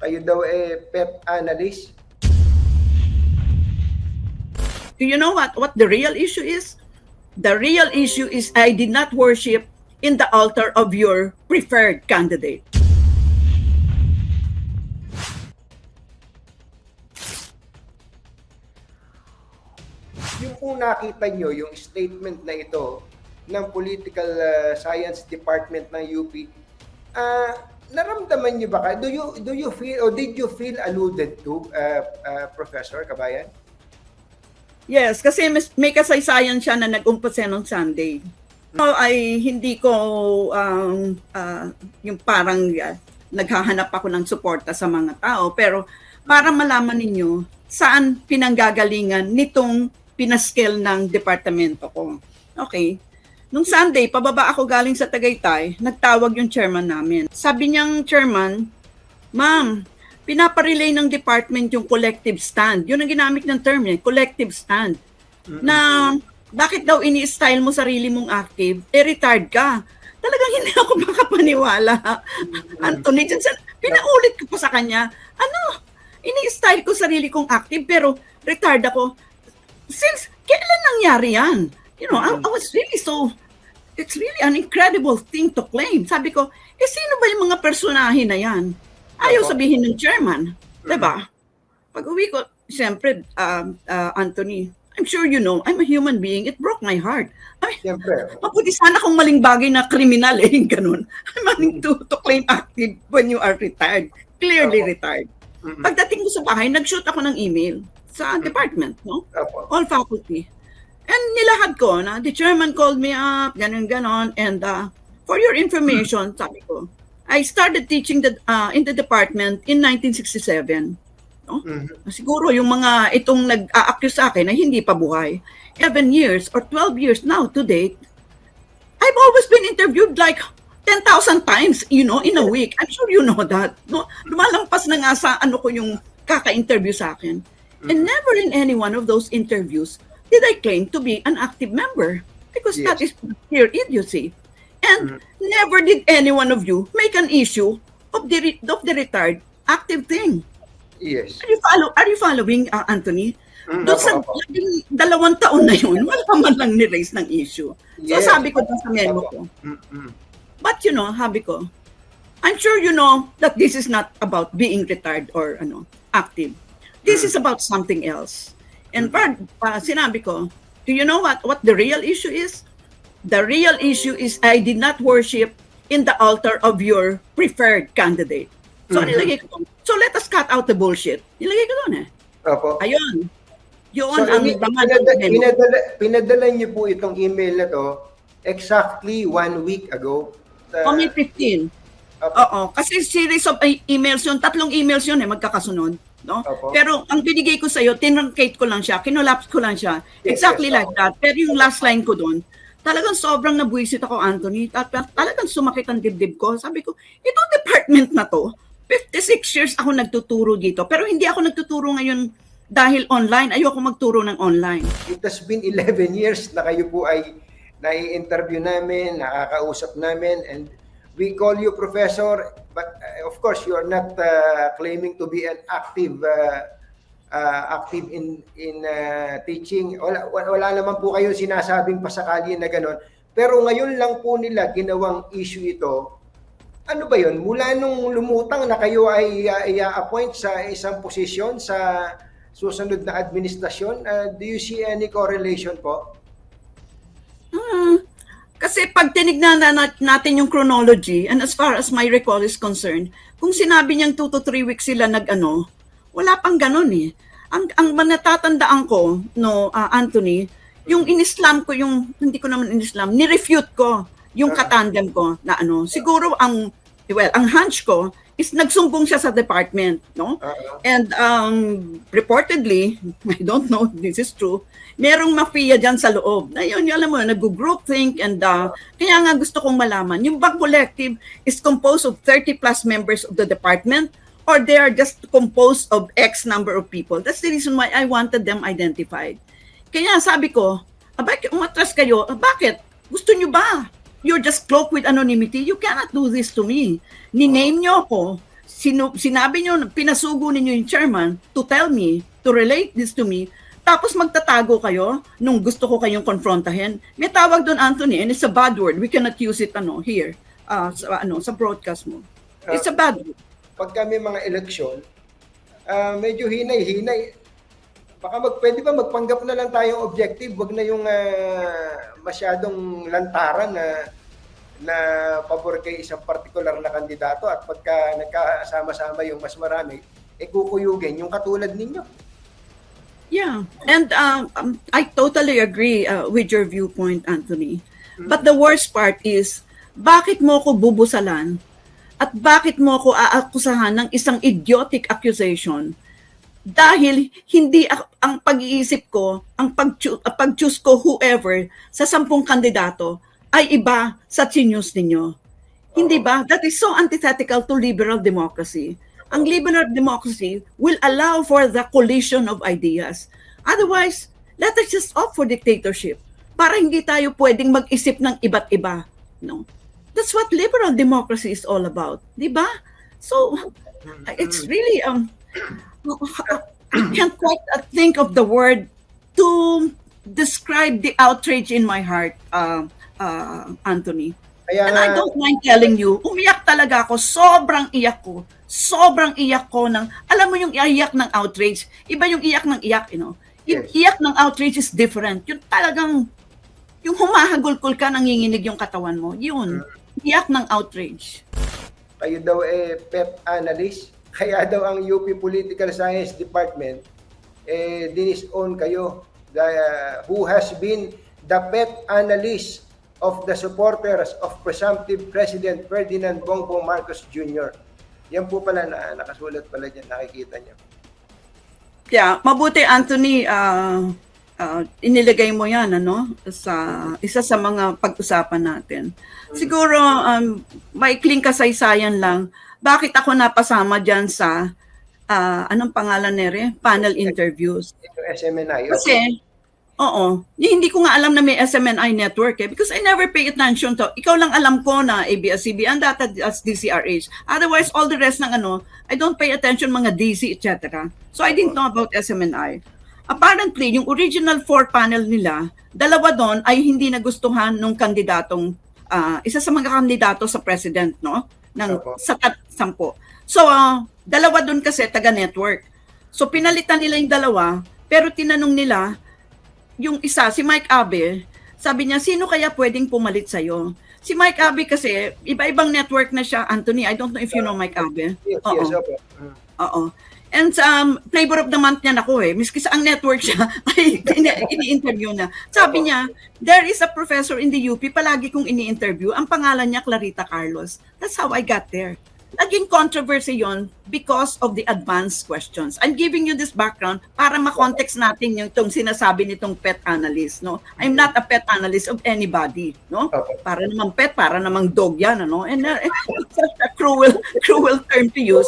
Kayo daw eh pet analyst. Do you know what, what the real issue is? The real issue is I did not worship in the altar of your preferred candidate. Yung po nakita nyo, yung statement na ito ng Political uh, Science Department ng UP, ah naramdaman niyo ba ka? Do you do you feel or did you feel alluded to, uh, uh, Professor Kabayan? Yes, kasi may kasaysayan siya na nag-umpisa nung Sunday. So, ay hindi ko um, ah, yung parang ah, naghahanap ako ng suporta sa mga tao. Pero para malaman ninyo saan pinanggagalingan nitong pinaskel ng departamento ko. Okay. Nung Sunday, pababa ako galing sa Tagaytay, nagtawag yung chairman namin. Sabi niyang chairman, Ma'am, pinaparelay ng department yung collective stand. Yun ang ginamit ng term eh, collective stand. Na bakit daw ini-style mo sarili mong active, eh retired ka. Talagang hindi ako makapaniwala. Anthony, dyan sa, pinaulit ko pa sa kanya, ano, ini-style ko sarili kong active pero retired ako. Since, kailan nangyari yan? You know, I, I was really so, it's really an incredible thing to claim. Sabi ko, eh sino ba yung mga personahe na yan? Ayaw sabihin ng chairman. Diba? Pag uwi ko, siyempre, um, uh, Anthony, I'm sure you know, I'm a human being. It broke my heart. Ay, Siyempre. mabuti sana kung maling bagay na kriminal eh, yung ganun. I'm willing to, to claim active when you are retired. Clearly Opo. retired. Mm-mm. Pagdating ko sa bahay, nag-shoot ako ng email sa department, no? Opo. All faculty. And nilahad ko na, the chairman called me up, ganun ganon, and uh, for your information, sabi ko, I started teaching the, uh, in the department in 1967. No? Mhm. Siguro yung mga itong nag-a-accuse sa akin na hindi pa buhay, 11 years or 12 years now to date, I've always been interviewed like 10,000 times, you know, in a week. I'm sure you know that. No, lumalampas na nga sa ano ko yung kaka-interview sa akin. And never in any one of those interviews did I claim to be an active member because that is Yes. pure idiocy. And never did any one of you make an issue of the re- of the retired active thing. Yes. Are you follow are you following uh, Anthony? Mm, Doon sa dalawang taon na yun, wala pa man lang ni-raise ng issue. So Yes. sabi ko sa memo ko, Mm-mm. But you know, habi ko, I'm sure you know that this is not about being retired or ano, active. This is about something else. And Brad, uh, sinabi ko, do you know what what the real issue is? The real issue is I did not worship in the altar of your preferred candidate. So Mhm. nilagay ko. So let us cut out the bullshit. Nilagay ko doon eh. Opo. Ayun. Yun So, ang laman ng pinada- memo. pinadala, pinadala niyo po itong email na to exactly one week ago. Uh, Oh, May 15. Opo. Oo, kasi series of e- emails yun, tatlong emails yun eh, magkakasunod. No? Opo. Pero ang binigay ko sa'yo, tinrancate ko lang siya, kinolapse ko lang siya. Yes, Exactly yes, like oo. that. Pero yung last line ko doon, talagang sobrang nabuisit ako, Anthony. At talagang sumakit ang dibdib ko. Sabi ko, itong department na to, 56 years ako nagtuturo dito. Pero hindi ako nagtuturo ngayon dahil online. Ayoko magturo ng online. It has been 11 years na kayo po ay nai-interview namin, nakakausap namin, and we call you professor, but uh, of course you are not uh, claiming to be an active uh, uh, active in in uh, teaching. Wala, wala naman po kayong sinasabing pasakali na ganon. Pero ngayon lang po nila ginawang issue ito. Ano ba 'yon? Mula nung lumutang na kayo ay uh, i-appoint sa isang posisyon sa susunod na administrasyon, uh, do you see any correlation po? Kasi pag tinignan na nat- natin yung chronology, and as far as my recall is concerned, kung sinabi niyang 2 to 3 weeks sila nag-ano, wala pang ganun eh. Ang, ang natatandaan ko, no, ah, Anthony, yung in-Islam ko, yung, hindi ko naman in-Islam, ni-refute ko yung Ah. katandem ko na ano, siguro ang, well, ang hunch ko is nagsumbong siya sa department, no? Uh, And um, reportedly, I don't know if this is true, merong mafia dyan sa loob. Na yun, yun, alam mo, nag-group think and uh, kaya nga gusto kong malaman, yung bang collective is composed of 30 plus members of the department or they are just composed of X number of people. That's the reason why I wanted them identified. Kaya sabi ko, bakit umatras kayo? Ah, bakit? Gusto nyo ba? You're just cloaked with anonymity. You cannot do this to me. Ni-name nyo ako sino, sinabi nyo, pinasugo ninyo yung chairman to tell me, to relate this to me, tapos magtatago kayo nung gusto ko kayong konfrontahin. May tawag doon, Anthony, and it's a bad word. We cannot use it ano, here, ah, sa, ano, sa broadcast mo. It's a bad word. Pag kami mga eleksyon, ah, medyo hinay-hinay. Baka mag, pwede ba magpanggap na lang tayong objective, wag na yung ah, masyadong lantaran na na pabor kay isang particular na kandidato at pagka nagkasama-sama yung mas marami, eh kukuyugin yung katulad ninyo. Yeah, and um, um, I totally agree uh, with your viewpoint, Anthony. But the worst part is, bakit mo ko bubusalan at bakit mo ko aakusahan ng isang idiotic accusation dahil hindi ang pag-iisip ko, ang pag-choose pag ko whoever sa sampung kandidato ay iba sa genius ninyo. Hindi ba? That is so antithetical to liberal democracy. Ang liberal democracy will allow for the collision of ideas. Otherwise, let us just opt for dictatorship para hindi tayo pwedeng mag-isip ng iba't iba. No? That's what liberal democracy is all about. Di ba? So, it's really, um, I can't quite uh, think of the word to describe the outrage in my heart, uh, uh, Anthony. Kaya And I don't mind telling you, umiyak talaga ako, sobrang iyak ko. Sobrang iyak ko ng, alam mo yung iyak ng outrage, iba yung iyak ng iyak, you know. Yes. iyak ng outrage is different. Yung talagang, yung humahagulkol ka, nanginginig yung katawan mo. Yun, iyak ng outrage. kayo daw eh PEP analyst, kaya daw ang UP Political Science Department eh dinis-own kayo the, who has been the pet analyst of the supporters of presumptive President Ferdinand Bongbong Marcos Jr. Yan po pala na nakasulat pala dyan, nakikita niyo. Yeah, mabuti Anthony, ah ah, iniligay mo 'yan ano sa isa sa mga pag-usapan natin. Siguro um maikling kasaysayan lang, bakit ako napasama diyan sa ah, anong pangalan nere? Panel interviews. SMNI. Kasi Oo. Hindi ko nga alam na may SMNI network eh. Because I never pay attention to. Ikaw lang alam ko na ABS-CBN data as DCRH. Otherwise, all the rest ng ano, I don't pay attention mga DC, etc. So I didn't know about SMNI. Apparently, yung original four panel nila, dalawa doon ay hindi nagustuhan nung kandidatong, ah, isa sa mga kandidato sa president, no? Ng, Opo. sa tat, sampo. So, ah, dalawa doon kasi taga-network. So, pinalitan nila yung dalawa, pero tinanong nila, yung isa, si Mike Abe, sabi niya, sino kaya pwedeng pumalit sa'yo? Si Mike Abe kasi, iba-ibang network na siya, Anthony. I don't know if you know Mike Abe. Yes, Oo. yes, opo. Mm. Oo. And um, flavor of the month niya ako eh. Miski sa ang network siya, ay ini- ini-interview na. Sabi niya, there is a professor in the UP, palagi kong ini-interview. Ang pangalan niya, Clarita Carlos. That's how I got there. Naging controversy yon because of the advanced questions. I'm giving you this background para ma-context natin yung itong sinasabi nitong pet analyst. No? I'm not a pet analyst of anybody. No? Para namang pet, para namang dog yan, ano? And uh, it's such a cruel, cruel term to use.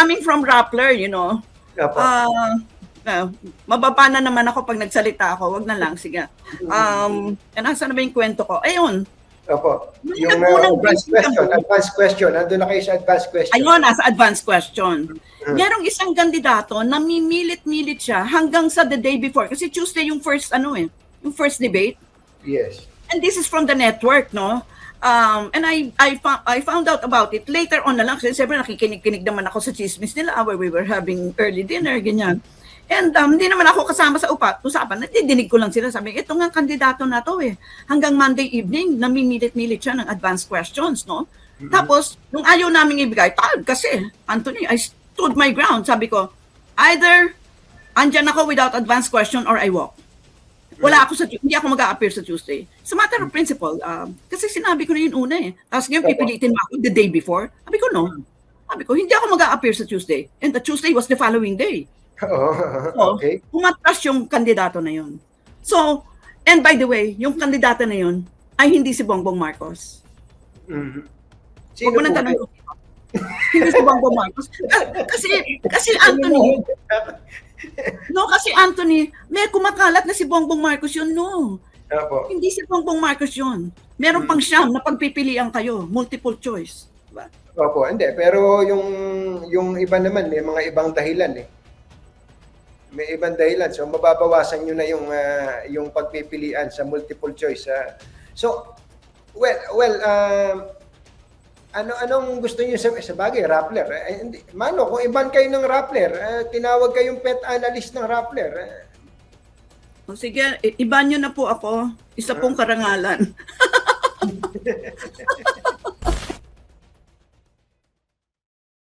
Coming from Rappler, you know, ah, uh, mababa na naman ako pag nagsalita ako. Wag na lang, sige. Um, and asa na ba yung kwento ko? Ayun, Opo. Yung uh, advanced question, advanced question. Nandun na kayo sa advanced question. ayun, nasa advanced question. Mm. Merong isang kandidato na mimilit-milit siya hanggang sa the day before. Kasi Tuesday yung first, ano eh, yung first debate. Yes. and this is from the network, no? Um, and I I found I found out about it later on na lang kasi siyempre nakikinig-kinig naman ako sa chismis nila where we were having early dinner ganyan. And um, hindi naman ako kasama sa upat, usapan. Nadidinig ko lang sila. Sabi, ito nga kandidato na to eh. Hanggang Monday evening, namimilit-milit siya ng advanced questions, no? Tapos, nung ayaw namin ibigay, tag kasi, Anthony, I stood my ground. Sabi ko, either andyan ako without advanced question or I walk. Wala ako sa hindi ako mag-a-appear sa Tuesday. Sa matter of principle, um, kasi sinabi ko na yun una eh. Tapos ngayon pipilitin mo ako the day before. Sabi ko no. Sabi ko, hindi ako mag-a-appear sa Tuesday. And the Tuesday was the following day. Oo. So, okay. umatras yung kandidato na yun. So, and by the way, yung kandidato na yun ay hindi si Bongbong Marcos. Mhm. Huwag mo nang tanong hindi si Bongbong Marcos. Kasi, kasi Anthony, no, kasi Anthony, may kumakalat na si Bongbong Marcos yun, no. Opo. Hindi si Bongbong Marcos yun. Meron pang siyam na pagpipilian kayo, multiple choice. Diba? Opo, hindi. Pero yung, yung iba naman, may mga ibang dahilan eh. May ibang dahilan. So, mababawasan nyo na yung, ah, yung pagpipilian sa multiple choice. ah. so, well, well, um, ano anong gusto niyo sa, sa bagay, Rappler? Eh, hindi. Mano, kung iban kayo ng Rappler, eh, tinawag kayong pet analyst ng Rappler. eh, O sige, i- iba nyo na po ako. Isa pong karangalan.